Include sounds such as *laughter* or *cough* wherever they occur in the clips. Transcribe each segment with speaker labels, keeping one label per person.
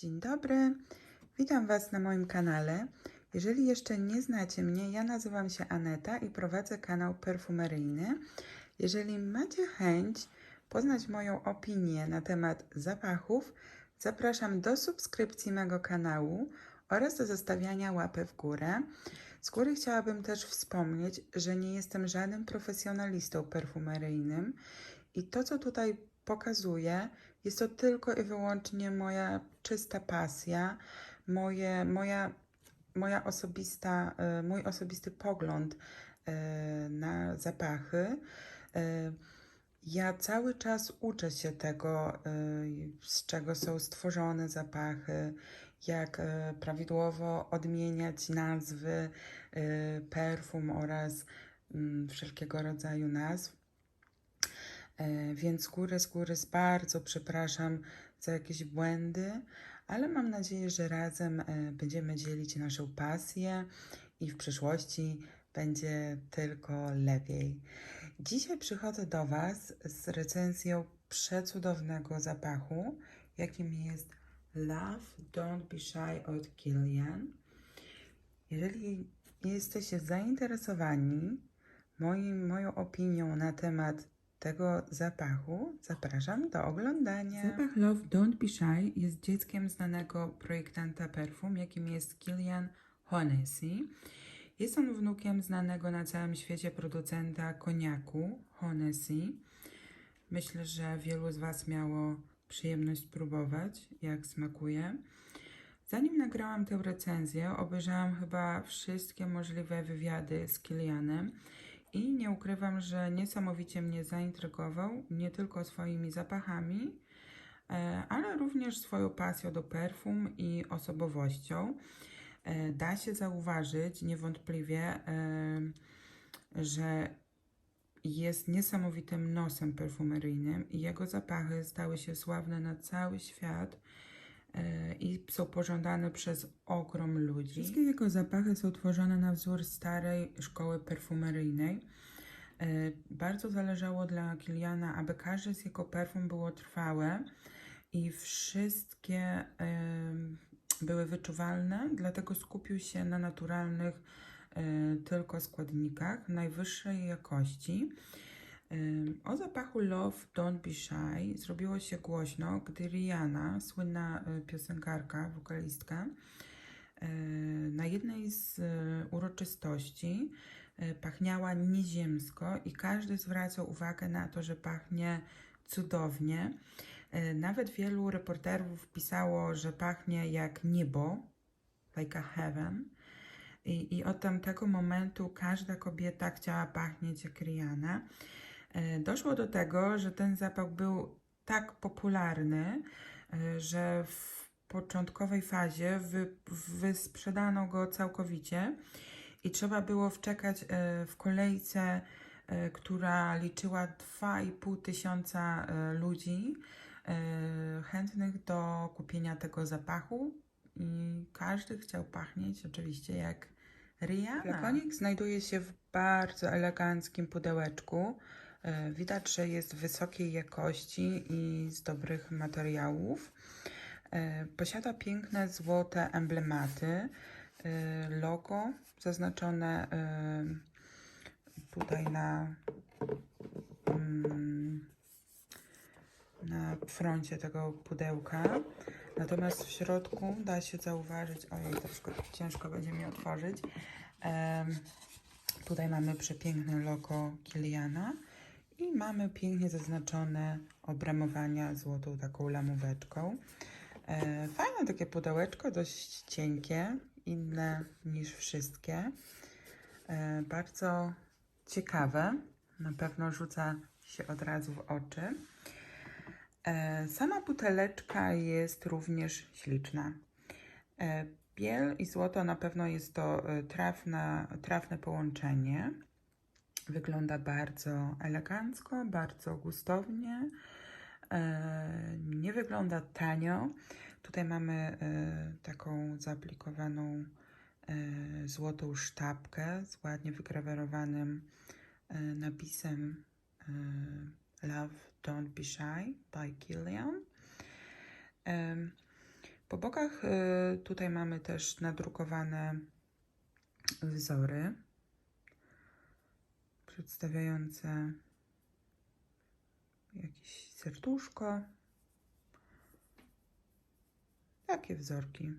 Speaker 1: Dzień dobry, witam Was na moim kanale. Jeżeli jeszcze nie znacie mnie, ja nazywam się Aneta i prowadzę kanał perfumeryjny. Jeżeli macie chęć poznać moją opinię na temat zapachów, zapraszam do subskrypcji mego kanału oraz do zostawiania łapy w górę. Z góry chciałabym też wspomnieć, że nie jestem żadnym profesjonalistą perfumeryjnym i to, co tutaj pokazuję, jest to tylko i wyłącznie moja czysta pasja, moje, moja, moja osobista, e, mój osobisty pogląd e, na zapachy. E, Ja cały czas uczę się tego, z czego są stworzone zapachy, jak prawidłowo odmieniać nazwy perfum oraz mm, wszelkiego rodzaju nazw. E, Więc góry, z góry z bardzo przepraszam za jakieś błędy, ale mam nadzieję, że razem e, będziemy dzielić naszą pasję i w przyszłości będzie tylko lepiej. Dzisiaj przychodzę do Was z recenzją przecudownego zapachu, jakim jest Love Don't Be Shy od Kilian. Jeżeli jesteście zainteresowani moim, moją opinią na temat tego zapachu, zapraszam do oglądania. Zapach Love Don't Be Shy jest dzieckiem znanego projektanta perfum, jakim jest Kilian Honessy. Jest on wnukiem znanego na całym świecie producenta koniaku Honessy. Myślę, że wielu z Was miało przyjemność spróbować, jak smakuje. Zanim nagrałam tę recenzję, obejrzałam chyba wszystkie możliwe wywiady z Kilianem i nie ukrywam, że niesamowicie mnie zaintrygował, nie tylko swoimi zapachami, e, ale również swoją pasją do perfum i osobowością. E, Da się zauważyć niewątpliwie, e, że jest niesamowitym nosem perfumeryjnym i jego zapachy stały się sławne na cały świat i są pożądane przez ogrom ludzi. Wszystkie jego zapachy są tworzone na wzór starej szkoły perfumeryjnej. E, Bardzo zależało dla Kiliana, aby każdy z jego perfum było trwałe i wszystkie były wyczuwalne, dlatego skupił się na naturalnych e, tylko składnikach najwyższej jakości. O zapachu Love Don't Be Shy zrobiło się głośno, gdy Rihanna, słynna y, piosenkarka, wokalistka, y, na jednej z y, uroczystości pachniała nieziemsko i każdy zwracał uwagę na to, że pachnie cudownie. Nawet wielu reporterów pisało, że pachnie jak niebo, like a heaven. I, I od tamtego momentu każda kobieta chciała pachnieć jak Rihanna. E, Doszło do tego, że ten zapach był tak popularny, e, że w początkowej fazie wy, wysprzedano go całkowicie i trzeba było wczekać e, w kolejce, która liczyła 2,5 tysiąca ludzi chętnych do kupienia tego zapachu i każdy chciał pachnieć oczywiście jak Rihanna. Flakonik znajduje się w bardzo eleganckim pudełeczku. E, Widać, że jest wysokiej jakości i z dobrych materiałów. E, Posiada piękne złote emblematy, e, logo zaznaczone tutaj na, mm, na froncie tego pudełka. Natomiast w środku da się zauważyć, ojej, troszkę ciężko będzie mi otworzyć. Tutaj mamy przepiękne logo Kiliana i mamy pięknie zaznaczone obramowania złotą taką lamóweczką. E, fajne takie pudełeczko, dość cienkie, inne niż wszystkie. E, bardzo ciekawe, na pewno rzuca się od razu w oczy. E, Sama buteleczka jest również śliczna. Biel i złoto na pewno jest to e, trafna, trafne połączenie. Wygląda bardzo elegancko, bardzo gustownie. E, Nie wygląda tanio. Tutaj mamy e, taką zaaplikowaną e, złotą sztabkę z ładnie wygrawerowanym napisem Love Don't Be Shy by Kilian. Em, Po bokach tutaj mamy też nadrukowane wzory przedstawiające jakieś serduszko. Takie wzorki.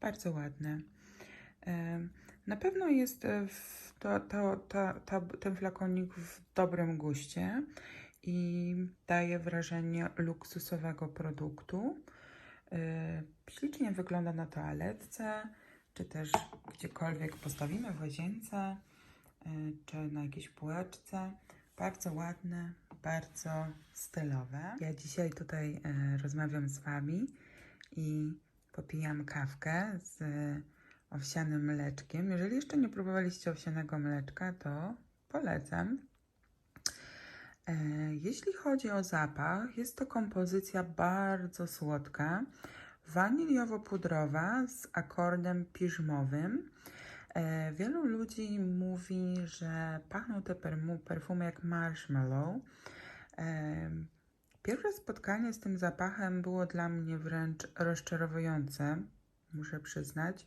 Speaker 1: Bardzo ładne. Em, Na pewno jest e, to, to, ta, ta, ten flakonik w dobrym guście i daje wrażenie luksusowego produktu. E, Ślicznie wygląda na toaletce, czy też gdziekolwiek postawimy w łazience, e, czy na jakiejś półeczce. Bardzo ładne, bardzo stylowe. Ja dzisiaj tutaj e, rozmawiam z Wami i popijam kawkę z owsianym mleczkiem. Jeżeli jeszcze nie próbowaliście owsianego mleczka, to polecam. E, Jeśli chodzi o zapach, jest to kompozycja bardzo słodka, waniliowo-pudrowa z akordem piżmowym. E, Wielu ludzi mówi, że pachną te perfumy jak marshmallow. E, Pierwsze spotkanie z tym zapachem było dla mnie wręcz rozczarowujące, muszę przyznać.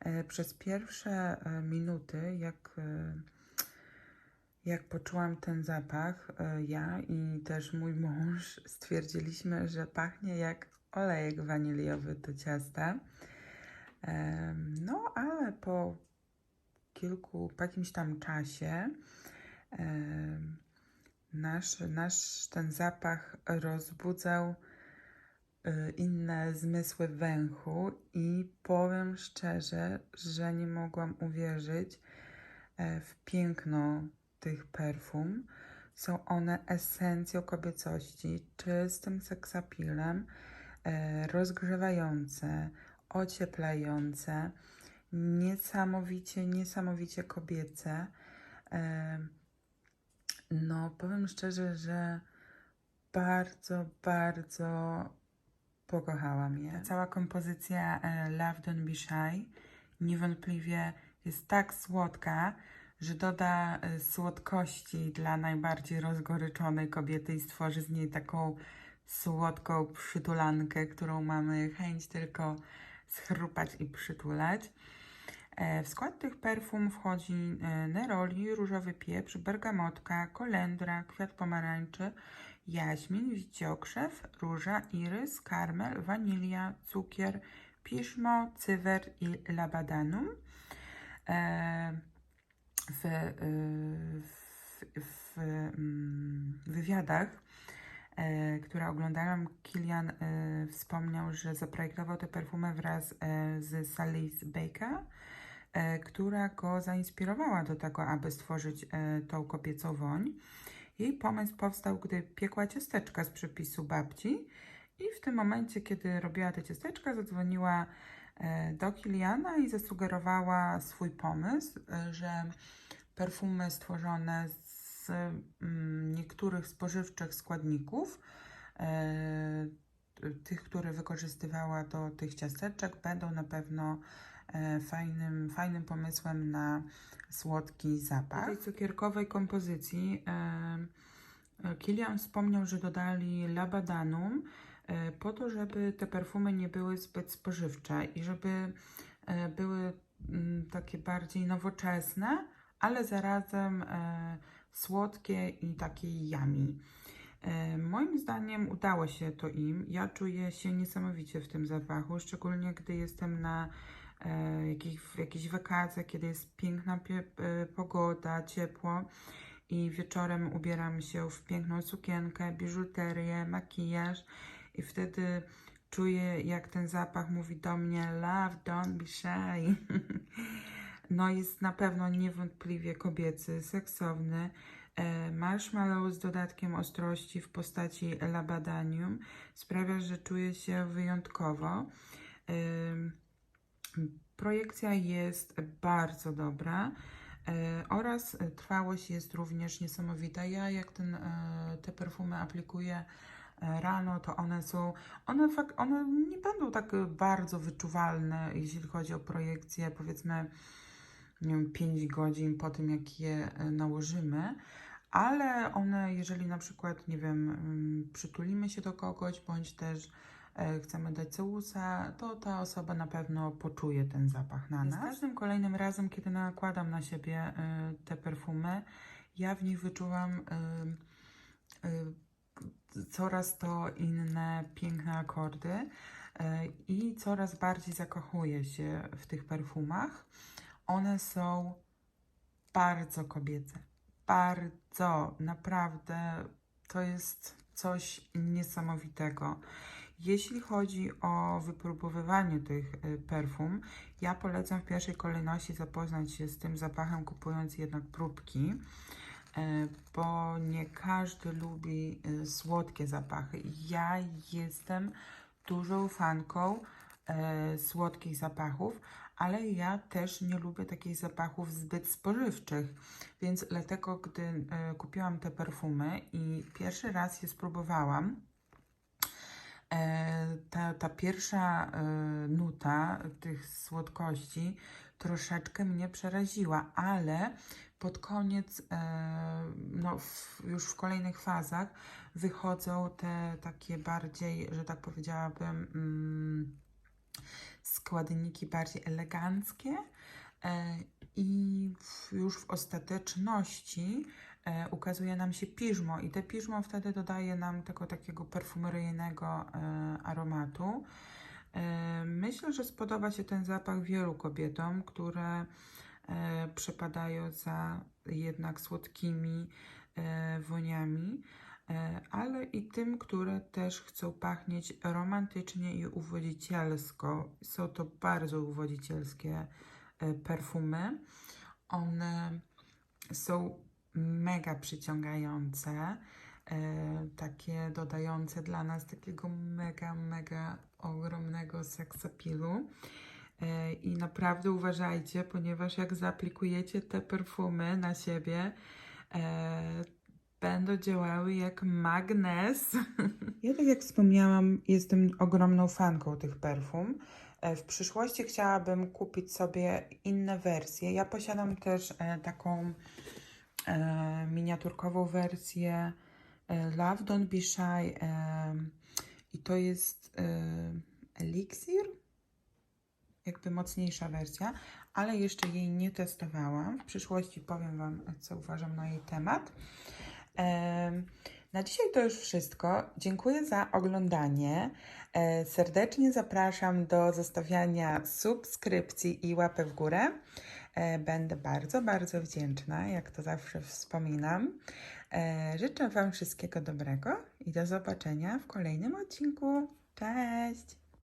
Speaker 1: E, Przez pierwsze minuty, jak, jak poczułam ten zapach, ja i też mój mąż *laughs* stwierdziliśmy, że pachnie jak olejek waniliowy do ciasta. No, ale po kilku, po jakimś tam czasie nasz, nasz ten zapach rozbudzał y, inne zmysły węchu i powiem szczerze, że nie mogłam uwierzyć e, w piękno tych perfum. Są one esencją kobiecości, czystym seksapilem, e, rozgrzewające, ocieplające, niesamowicie, niesamowicie kobiece. E, No, powiem szczerze, że bardzo, bardzo pokochałam je. Cała kompozycja e, Love Don't Be Shy niewątpliwie jest tak słodka, że doda e, słodkości dla najbardziej rozgoryczonej kobiety i stworzy z niej taką słodką przytulankę, którą mamy chęć tylko schrupać i przytulać. E, W skład tych perfum wchodzi e, neroli, różowy pieprz, bergamotka, kolendra, kwiat pomarańczy, jaśmin, wiciokrzew, róża, irys, karmel, wanilia, cukier, piżmo, cywer i labadanum. E, W, y, w, w mm, wywiadach, e, które oglądałam, Kilian e, wspomniał, że zaprojektował tę perfumę wraz e, z Salice Baker która go zainspirowała do tego, aby stworzyć tą kobiecą woń. Jej pomysł powstał, gdy piekła ciasteczka z przepisu babci i w tym momencie, kiedy robiła te ciasteczka, zadzwoniła do Kiliana i zasugerowała swój pomysł, że perfumy stworzone z mm, niektórych spożywczych składników, e, tych, które wykorzystywała do tych ciasteczek, będą na pewno e, fajnym, fajnym pomysłem na słodki zapach. W tej cukierkowej kompozycji e, Kilian wspomniał, że dodali labadanum po to, żeby te perfumy nie były zbyt spożywcze i żeby były mm, takie bardziej nowoczesne, ale zarazem słodkie i takie yummy. E, Moim zdaniem udało się to im. Ja czuję się niesamowicie w tym zapachu, szczególnie gdy jestem na e, jakich, jakichś wakacjach, kiedy jest piękna e, pogoda, ciepło i wieczorem ubieram się w piękną sukienkę, biżuterię, makijaż i wtedy czuję, jak ten zapach mówi do mnie love, don't be shy. *laughs* No jest na pewno niewątpliwie kobiecy, seksowny. E, Marshmallow z dodatkiem ostrości w postaci labadanium sprawia, że czuję się wyjątkowo. Projekcja jest bardzo dobra e, oraz trwałość jest również niesamowita. Ja jak ten, e, te perfumy aplikuję rano, to one są, one, fak, one nie będą tak bardzo wyczuwalne, jeśli chodzi o projekcję, powiedzmy, 5 godzin po tym, jak je e, nałożymy, ale one, jeżeli na przykład, nie wiem, mm, przytulimy się do kogoś, bądź też e, chcemy dać całusa, to ta osoba na pewno poczuje ten zapach na nas. Z każdym kolejnym razem, kiedy nakładam na siebie e, te perfumy, ja w nich wyczuwam coraz to inne piękne akordy i coraz bardziej zakochuję się w tych perfumach. One są bardzo kobiece. Bardzo, naprawdę to jest coś niesamowitego. Jeśli chodzi o wypróbowywanie tych y, perfum, ja polecam w pierwszej kolejności zapoznać się z tym zapachem, kupując jednak próbki, y, bo nie każdy lubi y, słodkie zapachy. Ja jestem dużą fanką słodkich zapachów, ale ja też nie lubię takich zapachów zbyt spożywczych, więc dlatego, gdy e, kupiłam te perfumy i pierwszy raz je spróbowałam, e, ta, ta pierwsza e, nuta tych słodkości troszeczkę mnie przeraziła, ale pod koniec, no, w, już w kolejnych fazach wychodzą te takie bardziej, że tak powiedziałabym, mm, składniki bardziej eleganckie e, i już w ostateczności e, ukazuje nam się piżmo i te piżmo wtedy dodaje nam tego takiego perfumeryjnego e, aromatu. Myślę, że spodoba się ten zapach wielu kobietom, które przepadają za jednak słodkimi woniami, ale i tym, które też chcą pachnieć romantycznie i uwodzicielsko. Są to bardzo uwodzicielskie e, perfumy. One są mega przyciągające, e, takie dodające dla nas takiego mega, mega ogromnego seksapilu. E, I naprawdę uważajcie, ponieważ jak zaaplikujecie te perfumy na siebie, e, będą działały jak magnes. *laughs* Ja, tak jak wspomniałam, jestem ogromną fanką tych perfum. E, W przyszłości chciałabym kupić sobie inne wersje. Ja posiadam też e, taką e, miniaturkową wersję Love Don't Be Shy i to jest Elixir, jakby mocniejsza wersja, ale jeszcze jej nie testowałam. W przyszłości powiem Wam, co uważam na jej temat. Na dzisiaj to już wszystko. Dziękuję za oglądanie. E, Serdecznie zapraszam do zostawiania subskrypcji i łapek w górę. E, Będę bardzo, bardzo wdzięczna, jak to zawsze wspominam. E, Życzę Wam wszystkiego dobrego i do zobaczenia w kolejnym odcinku. Cześć!